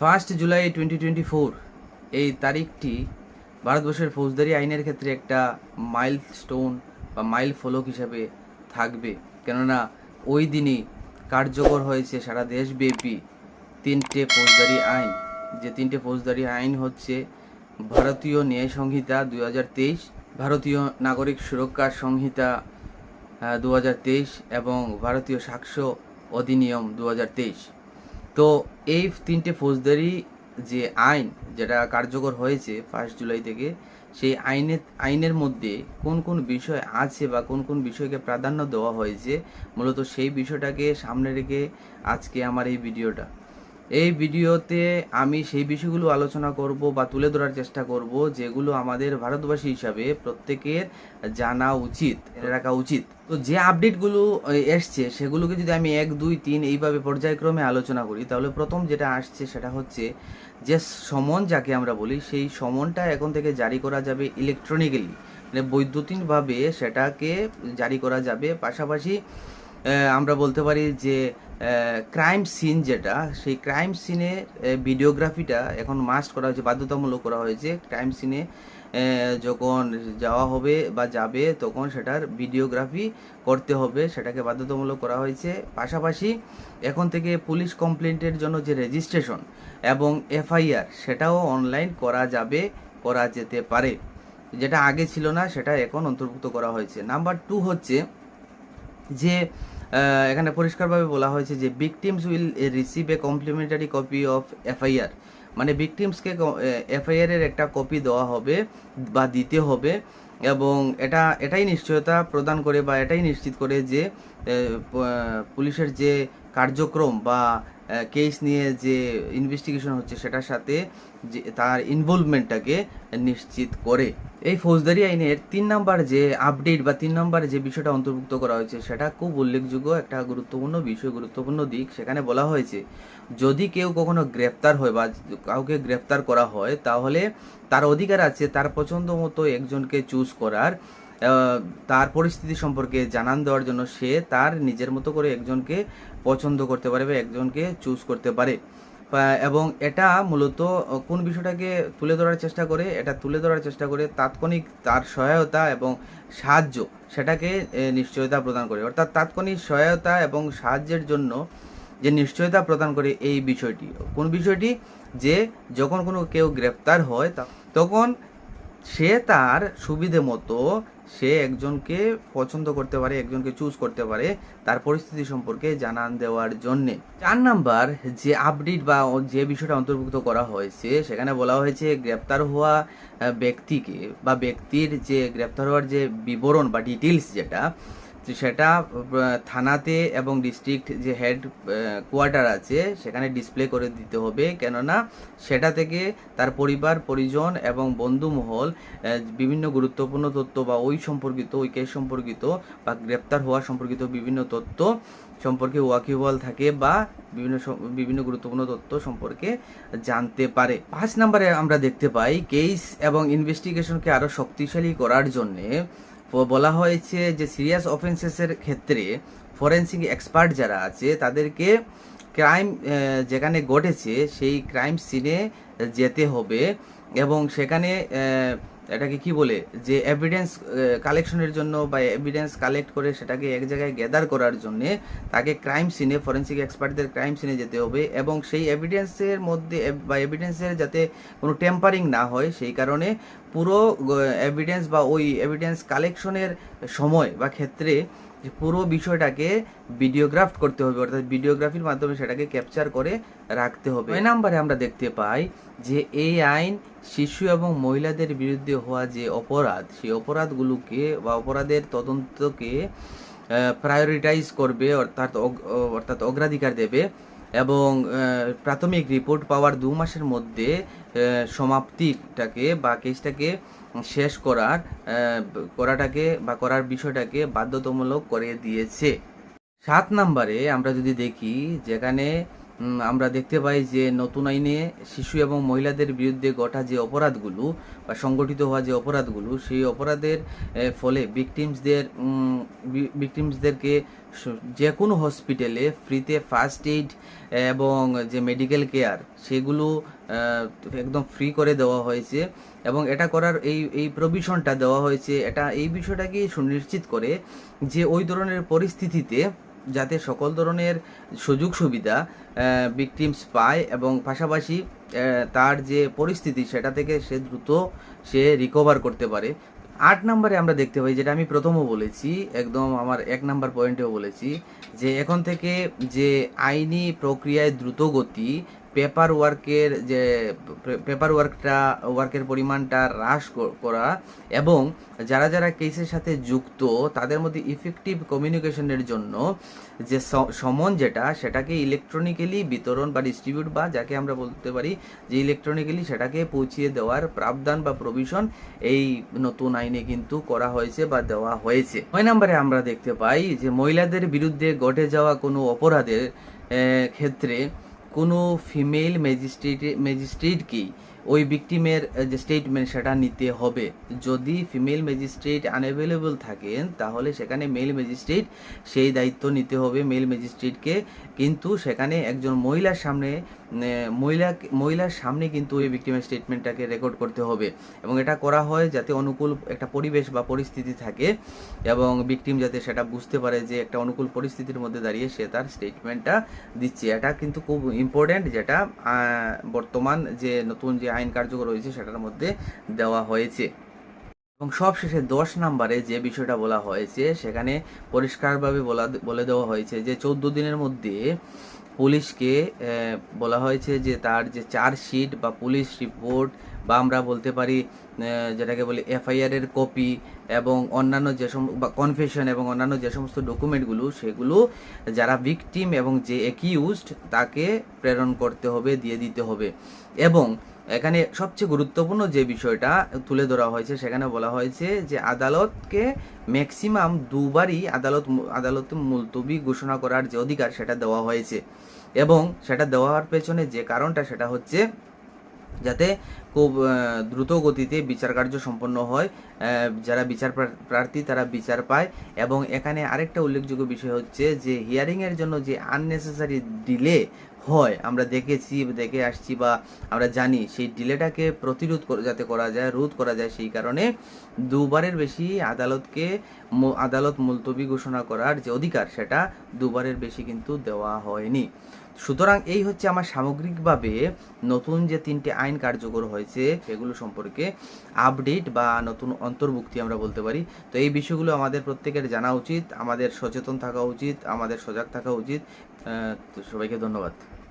First July twenty twenty four এই তারিখটি ভারতবর্ষের ফৌজদারি আইনের ক্ষেত্রে একটা মাইল স্টোন বা মাইল ফলক হিসাবে থাকবে। কেননা, ওই দিনই কার্যকর হয়েছে সারা দেশব্যাপী তিনটে ফৌজদারি আইন। যে তিনটে ফৌজদারি আইন হচ্ছে ভারতীয় ন্যায় সংহিতা দুই হাজার তেইশ, ভারতীয় নাগরিক সুরক্ষা সংহিতা দু হাজার তেইশ এবং ভারতীয় সাক্ষ্য অধিনিয়ম দু হাজার তেইশ। তো এই তিনটে ফৌজদারি যে আইন যেটা কার্যকর হয়েছে ফার্স্ট জুলাই থেকে, সেই আইনের আইনের মধ্যে কোন কোন বিষয় আছে বা কোন কোন বিষয়কে প্রাধান্য দেওয়া হয়েছে, মূলত সেই বিষয়টাকে সামনে রেখে আজকে আমার এই ভিডিওটা। এই ভিডিওতে আমি সেই বিষয়গুলো আলোচনা করব বা তুলে ধরার চেষ্টা করব, যেগুলো আমাদের ভারতবাসী হিসাবে প্রত্যেকের জানা উচিত রাখা উচিত। তো যে আপডেটগুলো এসছে, সেগুলোকে যদি আমি এক, দুই, তিন এইভাবে পর্যায়ক্রমে আলোচনা করি, তাহলে প্রথম যেটা আসছে সেটা হচ্ছে যে সমন যাকে আমরা বলি, সেই সমনটা এখন থেকে জারি করা যাবে ইলেকট্রনিক্যালি মানে বৈদ্যুতিনভাবে সেটাকে জারি করা যাবে। পাশাপাশি আমরা বলতে পারি যে ক্রাইম সিন যেটা, সেই ক্রাইম সিনে ভিডিওগ্রাফিটা এখন মাস্ট করা হয়েছে, বাধ্যতামূলক করা হয়েছে। ক্রাইম সিনে যখন যাওয়া হবে বা যাবে, তখন সেটার ভিডিওগ্রাফি করতে হবে, সেটাকে বাধ্যতামূলক করা হয়েছে। পাশাপাশি এখন থেকে পুলিশ কমপ্লেন্টের জন্য যে রেজিস্ট্রেশন এবং এফআইআর সেটাও অনলাইন করা যাবে, করা যেতে পারে। যেটা আগে ছিল না, সেটা এখন অন্তর্ভুক্ত করা হয়েছে। নাম্বার টু হচ্ছে যে এখানে পরিষ্কারভাবে বলা হয়েছে যে victims will receive a complimentary copy of FIR মানে ভিকটিমসকে এফআইআরের একটা কপি দেওয়া হবে বা দিতে হবে এবং এটা, এটাই নিশ্চয়তা প্রদান করে বা এটাই নিশ্চিত করে যে পুলিশের যে কার্যক্রম বা কেস নিয়ে যে ইনভেস্টিগেশন হচ্ছে, সেটার সাথে যে তার ইনভলভমেন্টটাকে নিশ্চিত করে। এই ফৌজদারি আইনের তিন নাম্বার যে আপডেট বা তিন নাম্বার যে বিষয়টা অন্তর্ভুক্ত করা হয়েছে, সেটা খুব উল্লেখযোগ্য একটা গুরুত্বপূর্ণ বিষয়, গুরুত্বপূর্ণ দিক। সেখানে বলা হয়েছে, যদি কেউ কখনো গ্রেপ্তার হয় বা কাউকে গ্রেপ্তার করা হয়, তাহলে তার অধিকার আছে তার পছন্দ মতো একজনকে চুজ করার। তার পরিস্থিতি সম্পর্কে জানান দেওয়ার জন্য সে তার নিজের মতো করে একজনকে পছন্দ করতে পারে বা একজনকে চুজ করতে পারে। এবং এটা মূলত কোন বিষয়টাকে তুলে ধরার চেষ্টা করে, এটা তুলে ধরার চেষ্টা করে তাৎক্ষণিক তার সহায়তা এবং সাহায্য সেটাকে নিশ্চয়তা প্রদান করে। অর্থাৎ তাৎক্ষণিক সহায়তা এবং সাহায্যের জন্য যে নিশ্চয়তা প্রদান করে এই বিষয়টি। কোন বিষয়টি? যে যখন কোনো কেউ গ্রেপ্তার হয় তখন সে তার সুবিধে মতো সে একজনকে পছন্দ করতে পারে, একজনকে চুজ করতে পারে তার পরিস্থিতি সম্পর্কে জানান দেওয়ার জন্যে। চার নাম্বার, যে আপডেট বা যে বিষয়টা অন্তর্ভুক্ত করা হয়েছে, সেখানে বলা হয়েছে গ্রেপ্তার হওয়া ব্যক্তিকে বা ব্যক্তির যে গ্রেপ্তার হওয়ার যে বিবরণ বা ডিটেলস যেটা সেটা থানাতে এবং ডিস্ট্রিক্ট যে হেড কোয়ার্টার আছে সেখানে ডিসপ্লে করে দিতে হবে। কেননা সেটা থেকে তার পরিবার পরিজন এবং বন্ধুমহল আহ, বিভিন্ন গুরুত্বপূর্ণ তথ্য বা ওই সম্পর্কিত ওই কেস সম্পর্কিত বা গ্রেপ্তার হওয়া সম্পর্কিত বিভিন্ন তথ্য সম্পর্কে ওয়াকিবল থাকে বা বিভিন্ন বিভিন্ন গুরুত্বপূর্ণ তথ্য সম্পর্কে জানতে পারে। পাঁচ নম্বরে আমরা দেখতে পাই কেস এবং ইনভেস্টিগেশনকে আরও শক্তিশালী করার জন্যে বলা হয়েছে যে সিরিয়াস অফেন্সেসের ক্ষেত্রে ফরেন্সিক এক্সপার্ট যারা আছে, তাদেরকে ক্রাইম যেখানে ঘটেছে, সেই ক্রাইম সিনে যেতে হবে এবং সেখানে এটাকে কি বলে? যে এভিডেন্স কালেকশনের জন্য বা এভিডেন্স কালেক্ট করে সেটাকে এক জায়গায় গ্যাদার করার জন্য তাকে ক্রাইম সিনে ফরেন্সিক এক্সপার্টদের ক্রাইম সিনে যেতে হবে এবং সেই এভিডেন্সের মধ্যে বা এভিডেন্সের যাতে কোনো টেম্পারিং না হয়, সেই কারণে পুরো এভিডেন্স বা ওই এভিডেন্স কালেকশনের সময় বা ক্ষেত্রে যে পুরো বিষয়টাকে ভিডিওগ্রাফ করতে হবে, অর্থাৎ ভিডিওগ্রাফির মাধ্যমে সেটাকে ক্যাপচার করে রাখতে হবে। ওই নাম্বারে আমরা দেখতে পাই যে এই আইন শিশু এবং মহিলাদের বিরুদ্ধে হওয়া যে অপরাধ, সেই অপরাধগুলোকে বা অপরাধের তদন্তকে প্রায়োরিটাইজ করবে, অর্থাৎ অর্থাৎ অগ্রাধিকার দেবে। এবং প্রাথমিক রিপোর্ট পাওয়ার দু মাসের মধ্যে সমাপ্তিটাকে বা কেসটাকে শেষ করার করাটাকে বা করার বিষয়টাকে বাধ্যতামূলক করে দিয়েছে। সাত নম্বরে আমরা যদি দেখি, যেখানে আমরা দেখতে পাই যে নতুন আইনে শিশু এবং মহিলাদের বিরুদ্ধে ঘটা যে অপরাধগুলো বা সংগঠিত হওয়া যে অপরাধগুলো, সেই অপরাধের ফলে ভিকটিমসদের ভিকটিমসদেরকে যে কোনো হসপিটালে ফ্রিতে ফার্স্ট এইড এবং যে মেডিকেল কেয়ার সেগুলো একদম ফ্রি করে দেওয়া হয়েছে। এবং এটা করার এই এই প্রভিশনটা দেওয়া হয়েছে। এটা, এই বিষয়টাকেই সুনিশ্চিত করে যে ওই ধরনের পরিস্থিতিতে যাতে সকল ধরনের সুযোগ সুবিধা ভিকটিমস পায় এবং পাশাপাশি তার যে পরিস্থিতি সেটা থেকে সে দ্রুত সে রিকভার করতে পারে। আট নম্বরে আমরা দেখতে পাই, যেটা আমি প্রথমও বলেছি, একদম আমার এক নাম্বার পয়েন্টেও বলেছি, যে এখন থেকে যে আইনি প্রক্রিয়ায় দ্রুত গতি পেপার ওয়ার্কের যে পেপার ওয়ার্কটা ওয়ার্কের পরিমাণটা হ্রাস করা এবং যারা যারা কেসের সাথে যুক্ত, তাদের মধ্যে ইফেক্টিভ কমিউনিকেশনের জন্য যে সমন যেটা, সেটাকে ইলেকট্রনিক্যালি বিতরণ বা ডিস্ট্রিবিউট বা যাকে আমরা বলতে পারি যে ইলেকট্রনিক্যালি সেটাকে পৌঁছিয়ে দেওয়ার প্রাবধান বা প্রভিশন এই নতুন আইনে কিন্তু করা হয়েছে বা দেওয়া হয়েছে। নয় নম্বরে আমরা দেখতে পাই যে মহিলাদের বিরুদ্ধে ঘটে যাওয়া কোনো অপরাধের ক্ষেত্রে কোনো ফিমেল ম্যাজিস্ট্রেট ম্যাজিস্ট্রেটকেই ওই ভিকটিমের যে স্টেটমেন্ট সেটা নিতে হবে। যদি ফিমেল ম্যাজিস্ট্রেট আনঅ্যাভেলেবল থাকেন, তাহলে সেখানে মেল ম্যাজিস্ট্রেট সেই দায়িত্ব নিতে হবে মেল ম্যাজিস্ট্রেটকে কিন্তু সেখানে একজন মহিলার সামনে মহিলা, মহিলার সামনে কিন্তু ওই ভিকটিমের স্টেটমেন্টটাকে রেকর্ড করতে হবে। এবং এটা করা হয় যাতে অনুকূল একটা পরিবেশ বা পরিস্থিতি থাকে এবং ভিকটিম যাতে সেটা বুঝতে পারে যে একটা অনুকূল পরিস্থিতির মধ্যে দাঁড়িয়ে সে তার স্টেটমেন্টটা দিচ্ছে। এটা কিন্তু খুব ইম্পর্ট্যান্ট যেটা বর্তমান যে নতুন যে আইন কার্যকর হয়েছে সেটার মধ্যে দেওয়া হয়েছে। এবং সবশেষে দশ নম্বরে যে বিষয়টা বলা হয়েছে, সেখানে পরিষ্কারভাবে বলা বলে দেওয়া হয়েছে যে চৌদ্দ দিনের মধ্যে পুলিশকে বলা হয়েছে যে তার যে চার্জশিট বা পুলিশ রিপোর্ট বা আমরা বলতে পারি যেটাকে বলি এফআইআর এর কপি এবং অন্যান্য যে সম, বা কনফেশন এবং অন্যান্য যে সমস্ত ডকুমেন্টগুলো, সেগুলো যারা ভিকটিম এবং যে অ্যাকিউজড, তাকে প্রেরণ করতে হবে, দিয়ে দিতে হবে। এবং এখানে সবচেয়ে গুরুত্বপূর্ণ যে বিষয়টা তুলে ধরা হয়েছে, সেখানে বলা হয়েছে যে আদালতকে ম্যাক্সিমাম দুবারই আদালত আদালতে মুলতবি ঘোষণা করার যে অধিকার, সেটা দেওয়া হয়েছে। এবং সেটা দেওয়ার পেছনে যে কারণটা, সেটা হচ্ছে যাতে খুব দ্রুত গতিতে বিচার কার্য সম্পন্ন হয় যারা বিচার প্রার্থী, তারা বিচার পায়। এবং এখানে আরেকটা উল্লেখযোগ্য বিষয় হচ্ছে যে হিয়ারিংয়ের জন্য যে আননেসেসারি ডিলে হয়। আমরা দেখেছি, দেখে আসছি বা আমরা জানি সেই ডিলেটাকে প্রতিরোধ যাতে করা যায়, রোধ করা যায়, সেই কারণে দুবারের বেশি আদালতকে আদালত মুলতবি ঘোষণা করার যে অধিকার, সেটা দুবারের বেশি কিন্তু দেওয়া হয়নি। সুতরাং এই হচ্ছে আমার সামগ্রিকভাবে নতুন যে তিনটে আইন কার্যকর হয়েছে, সেগুলো সম্পর্কে আপডেট বা নতুন অন্তর্ভুক্তি আমরা বলতে পারি। তো এই বিষয়গুলো আমাদের প্রত্যেকের জানা উচিত, আমাদের সচেতন থাকা উচিত, আমাদের সজাগ থাকা উচিত। তো সবাইকে ধন্যবাদ।